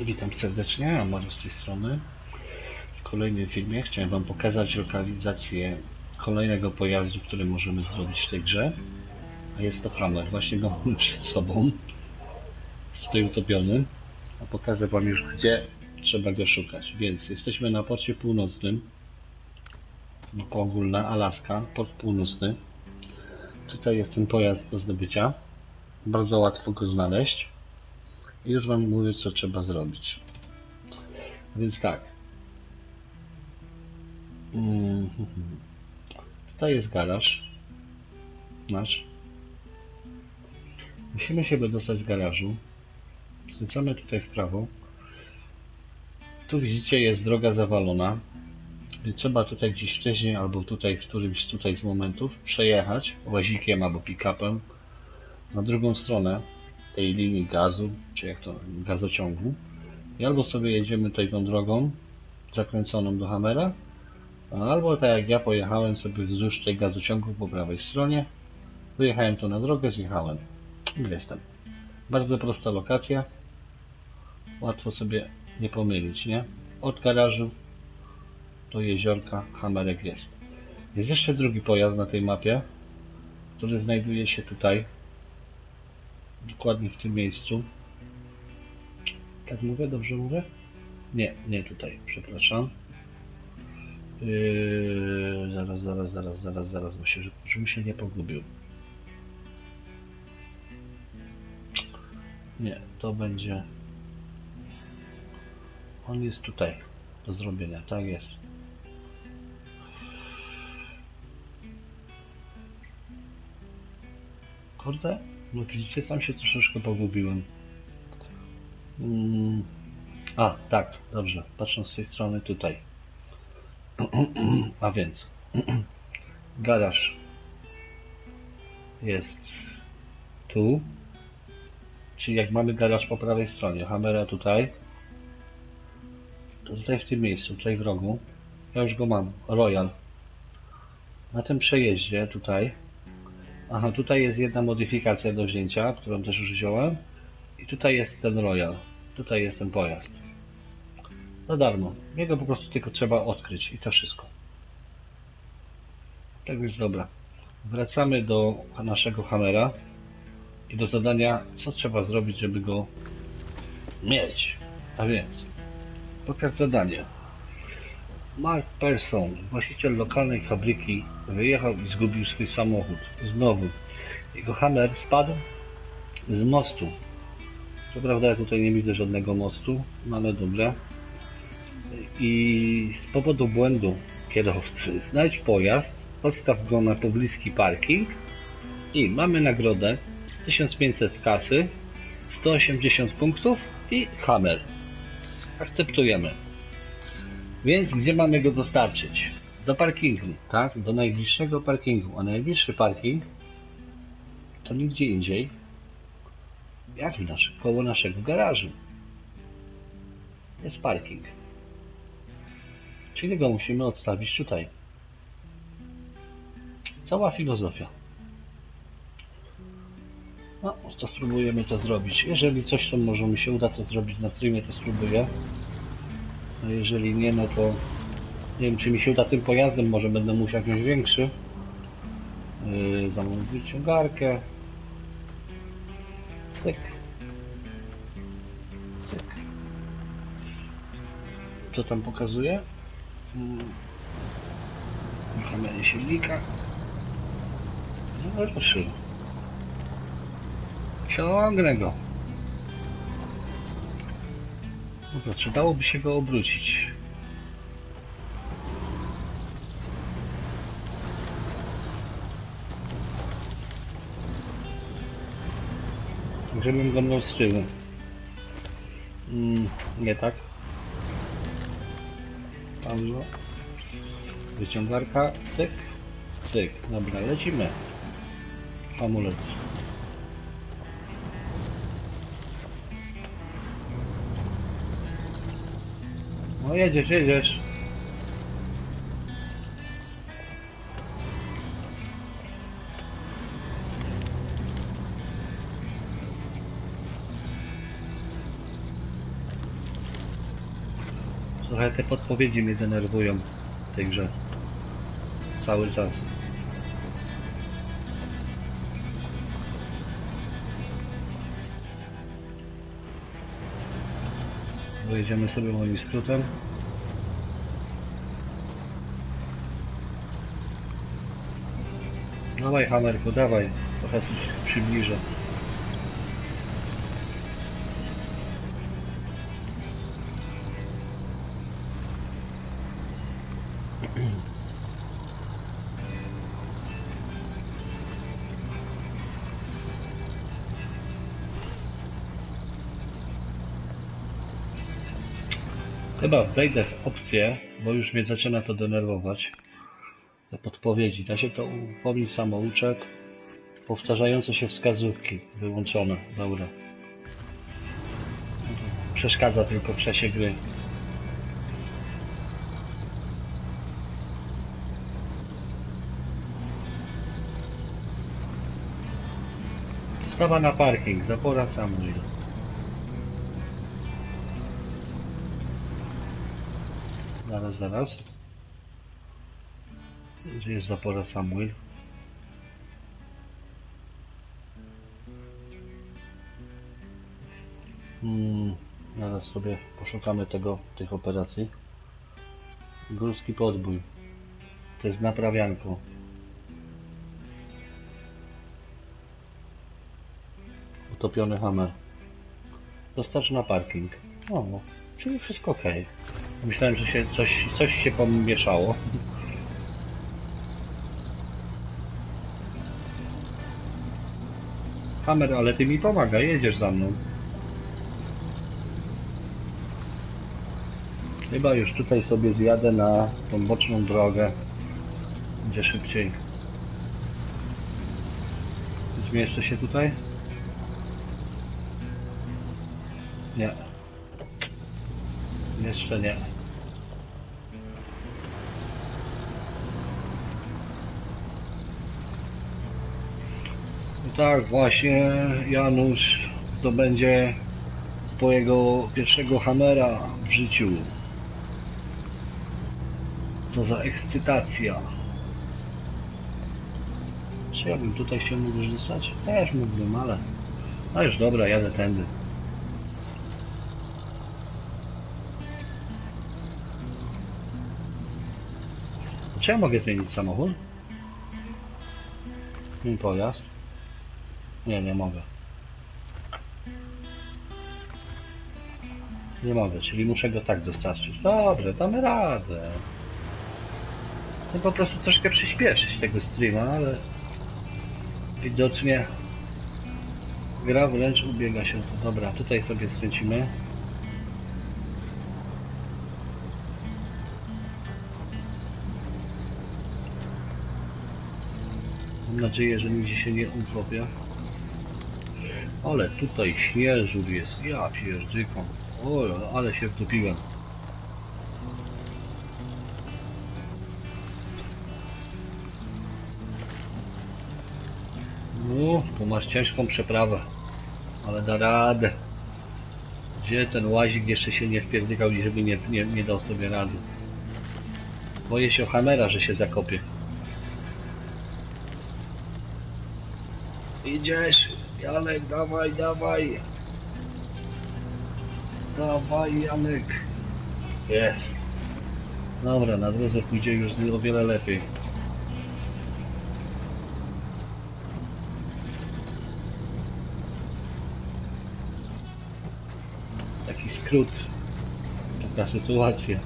Witam serdecznie, Amaro z tej strony. W kolejnym filmie chciałem Wam pokazać lokalizację kolejnego pojazdu, który możemy zrobić w tej grze. A jest to Hammer. Właśnie go mamy przed sobą. Jest tutaj utopiony. A pokażę Wam już, gdzie trzeba go szukać. Więc jesteśmy na porcie północnym. Mapa ogólna, Alaska, port północny. Tutaj jest ten pojazd do zdobycia. Bardzo łatwo go znaleźć. Już Wam mówię, co trzeba zrobić. Więc tak. Mm, Tutaj jest garaż. Nasz. Musimy się wydostać z garażu. Skręcamy tutaj w prawo. Tu widzicie jest droga zawalona. Trzeba tutaj gdzieś wcześniej albo tutaj w którymś tutaj z momentów przejechać łazikiem albo pick-upem na drugą stronę tej linii gazu, czy jak to, gazociągu. I albo sobie jedziemy tutaj tą drogą zakręconą do Hamera, albo tak jak ja pojechałem sobie wzdłuż tej gazociągu po prawej stronie, wyjechałem tu na drogę, zjechałem. I jestem. Bardzo prosta lokacja. Łatwo sobie nie pomylić, nie? Od garażu do jeziorka Hamerek jest. Jest jeszcze drugi pojazd na tej mapie, który znajduje się tutaj, dokładnie w tym miejscu. Tak mówię? Dobrze mówię? Nie, nie tutaj, przepraszam. Yy, zaraz, zaraz, zaraz, zaraz, zaraz, bo się, żebym się nie pogubił. Nie, to będzie... On jest tutaj do zrobienia, tak jest. Kurde, no widzicie, sam się troszeczkę pogubiłem. Mm. A, tak, dobrze. Patrząc z tej strony tutaj. A więc garaż jest tu. Czyli jak mamy garaż po prawej stronie, Hamera tutaj, to tutaj w tym miejscu, tutaj w rogu, ja już go mam, Royal. Na tym przejeździe tutaj Aha, tutaj jest jedna modyfikacja do wzięcia, którą też już wziąłem. I tutaj jest ten Royal. Tutaj jest ten pojazd. Za darmo. Jego po prostu tylko trzeba odkryć i to wszystko. Tak więc dobra. Wracamy do naszego Hammera i do zadania, co trzeba zrobić, żeby go mieć. A więc, pokaż zadanie. Mark Persson, właściciel lokalnej fabryki, wyjechał i zgubił swój samochód. Znowu. Jego hammer spadł z mostu. Co prawda ja tutaj nie widzę żadnego mostu, no ale dobra. I z powodu błędu kierowcy znajdź pojazd, postaw go na pobliski parking i mamy nagrodę 1500 kasy, 180 punktów i hammer. Akceptujemy. Więc gdzie mamy go dostarczyć? Do parkingu, tak? Do najbliższego parkingu. A najbliższy parking to nigdzie indziej jak nasz, koło naszego garażu. Jest parking. Czyli go musimy odstawić tutaj. Cała filozofia. No, to spróbujemy to zrobić. Jeżeli coś tam może mi się uda to zrobić na streamie, to spróbuję. A jeżeli nie, no to nie wiem, czy mi się uda tym pojazdem, może będę musiał jakiś większy. Yy, zamówić wyciągarkę. Cyk. Cyk. Co tam pokazuje? Hmm. Uruchamianie silnika. No ruszył. Ciągnę go. Dobra, dałoby się go obrócić? Żebym go miał z tyłu. Mm, nie tak. Pauza. Wyciągarka. Cyk. Cyk. Dobra, lecimy. Hamulec. No jedziesz, jedziesz. Trochę te podpowiedzi mnie denerwują w tej grze. Cały czas. Dojedziemy sobie moim skrótem. Dawaj Hamerku, dawaj. Trochę przybliżę. Chyba wejdę w opcję, bo już mnie zaczyna to denerwować. Te podpowiedzi. Da się to upomnieć samouczek. Powtarzające się wskazówki. Wyłączone. Dobra. Przeszkadza tylko w czasie gry. Sprawa na parking. Zapora Samuel. Zaraz, zaraz. Jest zapora Samuel? Hmm, zaraz sobie poszukamy tego, tych operacji. Górski podbój. To jest naprawianko. Utopiony hammer. Dostarcz na parking. O, czyli wszystko ok. Myślałem, że się coś, coś się pomieszało. Hammer, ale ty mi pomaga, jedziesz za mną. Chyba już tutaj sobie zjadę na tą boczną drogę. Będzie szybciej. Zmieszczę się tutaj? Nie. Jeszcze nie. Tak właśnie Janusz zdobędzie swojego pierwszego hamera w życiu. Co za ekscytacja. Czy ja bym tutaj się mógł rzucać? Też mógłbym, ale... No już dobra, jadę tędy. Czy ja mogę zmienić samochód? Mój pojazd? Nie, nie mogę. Nie mogę, czyli muszę go tak dostarczyć. Dobra, damy radę. No po prostu troszkę przyspieszyć tego streama, ale widocznie gra wręcz ubiega się to. Dobra, tutaj sobie skręcimy. Mam nadzieję, że nigdzie się nie utopię. Ale tutaj śnieżur jest, ja pierdyką. O, ale się wtopiłem. No, tu masz ciężką przeprawę, ale da radę. Gdzie ten łazik jeszcze się nie wpierdykał i żeby nie, nie, nie dał sobie rady. Boję się Hamera, że się zakopie. Idziesz, Janek, dawaj, dawaj. Dawaj, Janek. Jest. Dobra, na drodze pójdzie już o wiele lepiej. Taki skrót. Taka sytuacja.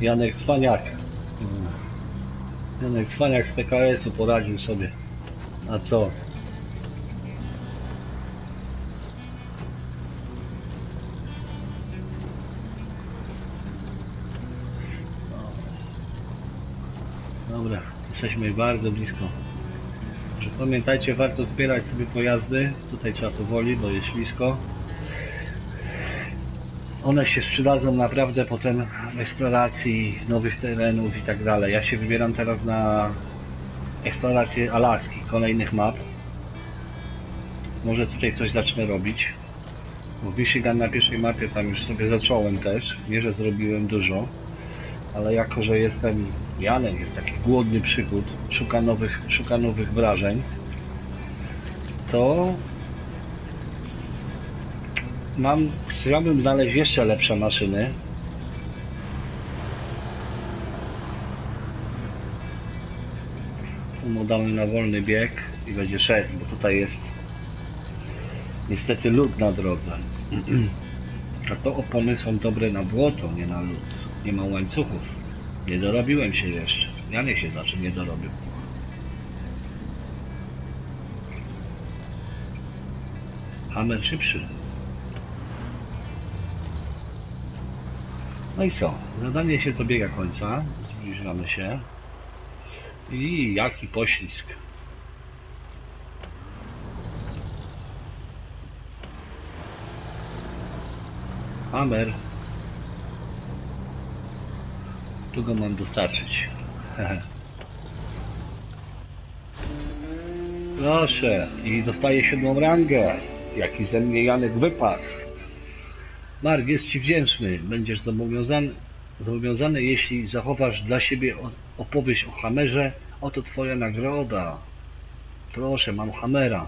Janek Cwaniak. Mm. Janek Cwaniak z PKS-u poradził sobie. A co? Jesteśmy bardzo blisko. Pamiętajcie, warto zbierać sobie pojazdy. Tutaj trzeba to woli, bo jest ślisko. One się przydadzą naprawdę potem w eksploracji nowych terenów i tak dalej. Ja się wybieram teraz na eksplorację Alaski, kolejnych map. Może tutaj coś zacznę robić. W Michigan na pierwszej mapie tam już sobie zacząłem też. Nie, że zrobiłem dużo, ale jako, że jestem Janem, jest taki głodny przygód, szuka nowych, szuka nowych wrażeń, to mam, chciałbym znaleźć jeszcze lepsze maszyny. Umodamy na wolny bieg i będzie szedł, bo tutaj jest niestety lód na drodze. A to opony są dobre na błoto, nie na lód. Nie ma łańcuchów. Nie dorobiłem się jeszcze. Janek się znaczy nie dorobił. Hammer szybszy. No i co? Zadanie się dobiega końca. Zbliżamy się. I jaki poślizg. Hammer. Tu go mam dostarczyć. Proszę. I dostaję siódmą rangę. Jaki ze mnie Janek wypas. Mark jest Ci wdzięczny. Będziesz zobowiązany, zobowiązany jeśli zachowasz dla siebie opowieść o Hamerze. Oto Twoja nagroda. Proszę, mam Hamera.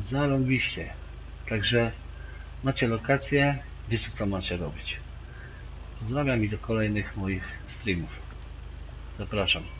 Zarąbiście. Także macie lokację, wiecie co macie robić. Pozdrawiam i do kolejnych moich streamów. Zapraszam.